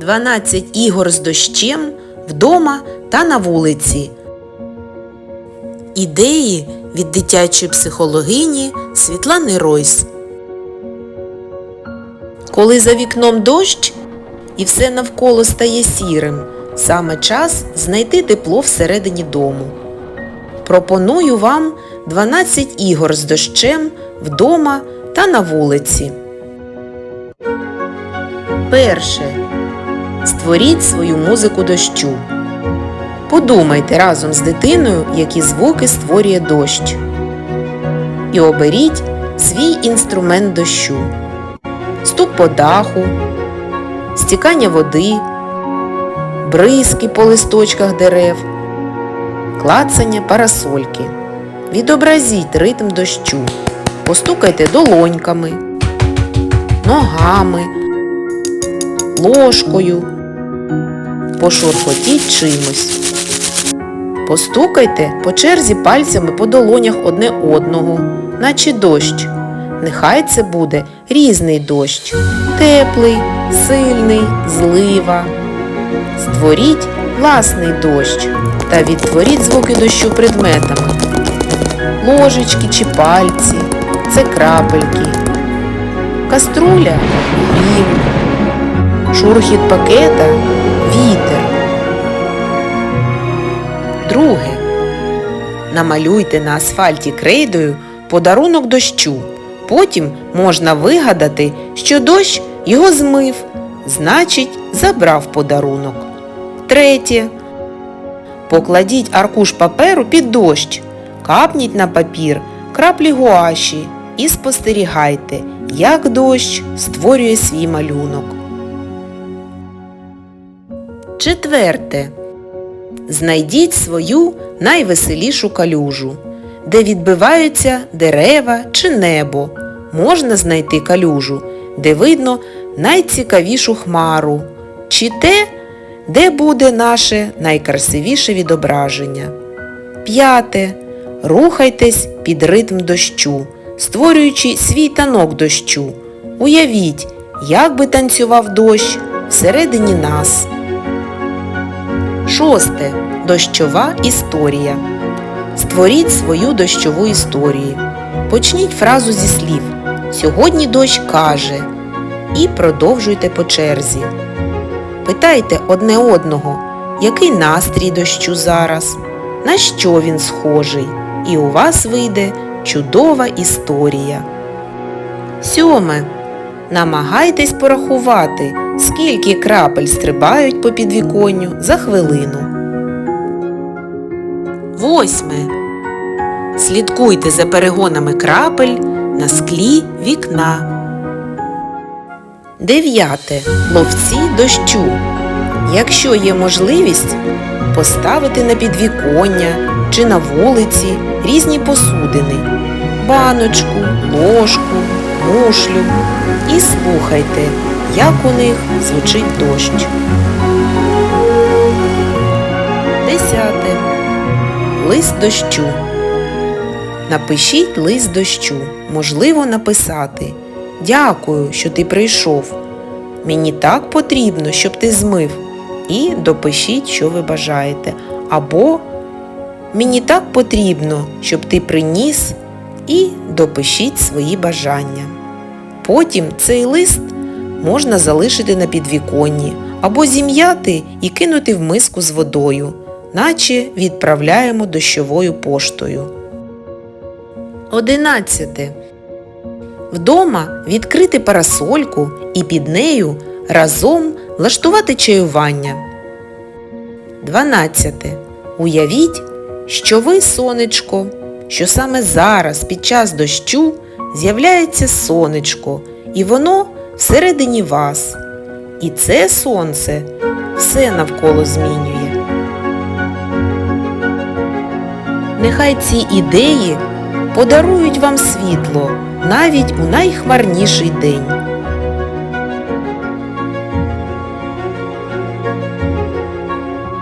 12 ігор з дощем вдома та на вулиці. Ідеї від дитячої психологині Світлани Ройс. Коли за вікном дощ і все навколо стає сірим, саме час знайти тепло всередині дому. Пропоную вам 12 ігор з дощем вдома та на вулиці. Перше. Створіть свою музику дощу. Подумайте разом з дитиною, які звуки створює дощ. І оберіть свій інструмент дощу. Стук по даху, стікання води, бризки по листочках дерев, клацання парасольки. Відобразіть ритм дощу. Постукайте долоньками, ногами, ложкою, пошурхотіть чимось. Постукайте по черзі пальцями по долонях одне одного, наче дощ. Нехай це буде різний дощ. Теплий, сильний, злива. Створіть власний дощ та відтворіть звуки дощу предметами. Ложечки чи пальці це крапельки. Каструля грім. Шурхіт пакета Друге. Намалюйте на асфальті крейдою подарунок дощу. Потім можна вигадати, що дощ його змив, значить, забрав подарунок. Третє. Покладіть аркуш паперу під дощ, капніть на папір краплі гуаші і спостерігайте, як дощ створює свій малюнок. Четверте. Знайдіть свою найвеселішу калюжу, де відбиваються дерева чи небо. Можна знайти калюжу, де видно найцікавішу хмару, чи те, де буде наше найкрасивіше відображення. П'яте. Рухайтесь під ритм дощу, створюючи свій танок дощу. Уявіть, як би танцював дощ всередині нас. Шосте. Дощова історія. Створіть свою дощову історію. Почніть фразу зі слів Сьогодні дощ каже і продовжуйте по черзі. Питайте одне одного, який настрій дощу зараз, на що він схожий, і у вас вийде чудова історія. Сьоме. Намагайтесь порахувати, скільки крапель стрибають по підвіконню за хвилину. Восьме. Слідкуйте за перегонами крапель на склі вікна. Дев'яте. Ловці дощу. Якщо є можливість, поставити на підвіконня чи на вулиці різні посудини, баночку, ложку, мушлю і слухайте, як у них звучить дощ. Десяте. Лист дощу. Напишіть лист дощу. Можливо написати Дякую, що ти прийшов. Мені так потрібно, щоб ти змив. І допишіть, що ви бажаєте. Або Мені так потрібно, щоб ти приніс і допишіть свої бажання. Потім цей лист можна залишити на підвіконні або зім'яти і кинути в миску з водою, наче відправляємо дощовою поштою. Одинадцяте. Вдома відкрити парасольку і під нею разом влаштувати чаювання. 12. Уявіть, що ви сонечко, що саме зараз під час дощу з'являється сонечко, і воно всередині вас. І це сонце все навколо змінює. Нехай ці ідеї подарують вам світло навіть у найхмарніший день.